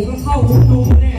กูต้องเข้าคุกดูแน่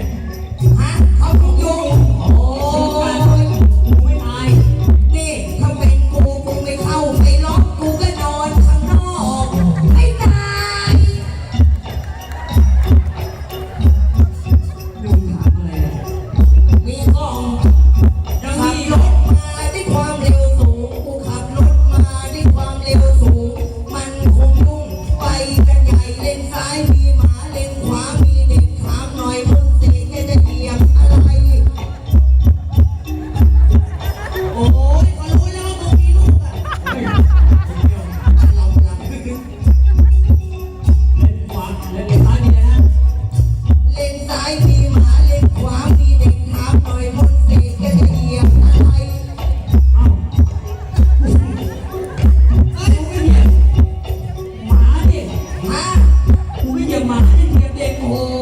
เด็กๆโอ้